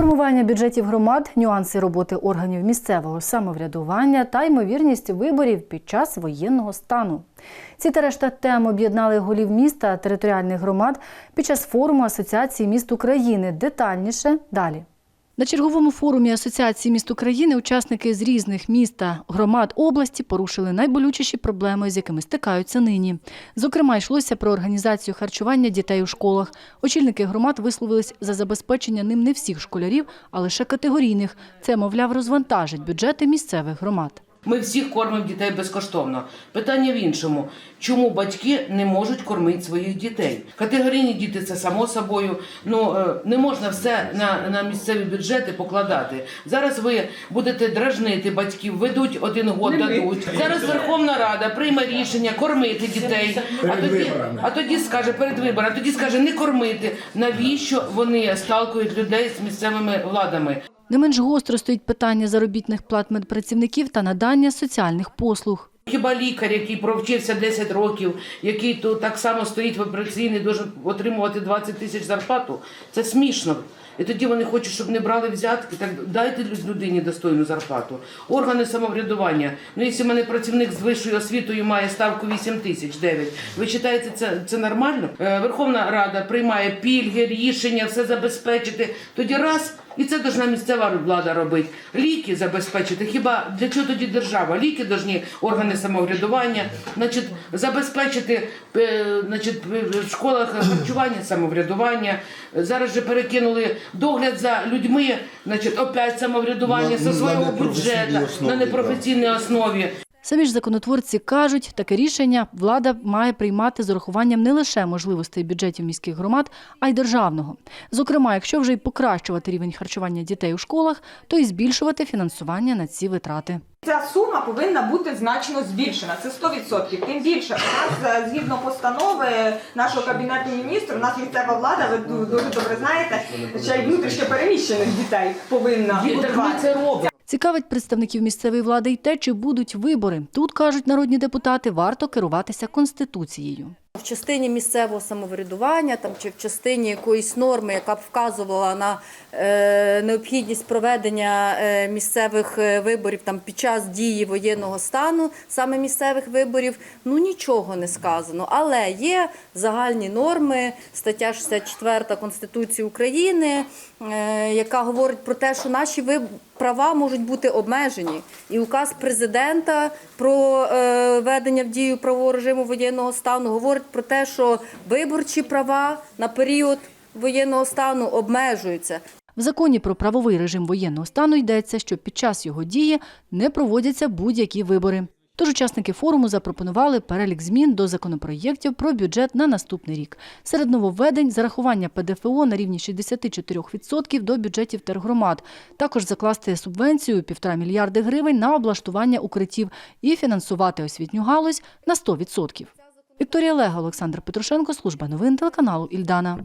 Формування бюджетів громад, нюанси роботи органів місцевого самоврядування та ймовірність виборів під час воєнного стану. Ці та решта тем об'єднали голів міста територіальних громад під час форуму Асоціації міст України. Детальніше далі. На черговому форумі Асоціації міст України учасники з різних міст та громад області порушили найболючіші проблеми, з якими стикаються нині. Зокрема, йшлося про організацію харчування дітей у школах. Очільники громад висловились за забезпечення ним не всіх школярів, а лише категорійних. Це, мовляв, розвантажить бюджети місцевих громад. Ми всіх кормимо дітей безкоштовно. Питання в іншому: чому батьки не можуть кормити своїх дітей? Категорійні діти це само собою. Ну е, не можна все на, на місцеві бюджети покладати. Зараз ви будете дражнити батьків, ведуть один год, дадуть. Зараз Верховна Рада прийме рішення кормити дітей. А тоді, а тоді скаже перед виборами, а тоді скаже не кормити. Навіщо вони сталкують людей з місцевими владами? Не менш гостро стоїть питання заробітних плат медпрацівників та надання соціальних послуг. Хіба лікар, який провчився 10 років, який тут так само стоїть в операційній, може отримувати 20 тисяч зарплату? Це смішно. І тоді вони хочуть, щоб не брали взятки. Так дайте люд- людині достойну зарплату. Органи самоврядування. Ну, якщо в мене працівник з вищою освітою має ставку 8 тисяч 9, ви вважаєте, це, це нормально? Е, Верховна Рада приймає пільги, рішення, все забезпечити. Тоді раз. І це должна місцева влада робити. Ліки забезпечити. Хіба для чого тоді держава? Ліки должні органи самоврядування, значить, забезпечити е, значить, в школах харчування, самоврядування. Зараз же перекинули догляд за людьми, значить, опять самоврядування На- зі свого бюджету на непрофесійній основі. Самі ж законотворці кажуть, таке рішення влада має приймати з урахуванням не лише можливостей бюджетів міських громад, а й державного. Зокрема, якщо вже й покращувати рівень харчування дітей у школах, то й збільшувати фінансування на ці витрати. Ця сума повинна бути значно збільшена. Це 100%. Тим більше у нас е, згідно постанови нашого кабінету міністрів, у нас місцева влада, ви дуже добре знаєте, ще й внутрішньо переміщених дітей повинна це робимо. Цікавить представників місцевої влади й те, чи будуть вибори. Тут кажуть народні депутати, варто керуватися конституцією. В частині місцевого самоврядування там чи в частині якоїсь норми, яка б вказувала на е, необхідність проведення е, місцевих е, виборів там під час дії воєнного стану, саме місцевих виборів, ну нічого не сказано. Але є загальні норми, стаття 64 Конституції України, е, яка говорить про те, що наші права можуть бути обмежені. І указ президента про е, введення в дію правового режиму воєнного стану говорить про те, що виборчі права на період воєнного стану обмежуються. В законі про правовий режим воєнного стану йдеться, що під час його дії не проводяться будь-які вибори. Тож учасники форуму запропонували перелік змін до законопроєктів про бюджет на наступний рік. Серед нововведень зарахування ПДФО на рівні 64% до бюджетів тергромад. Також закласти субвенцію 1,5 мільярди гривень на облаштування укриттів і фінансувати освітню галузь на 100%. Вікторія Лега, Олександр Петрушенко, служба новин телеканалу Ільдана.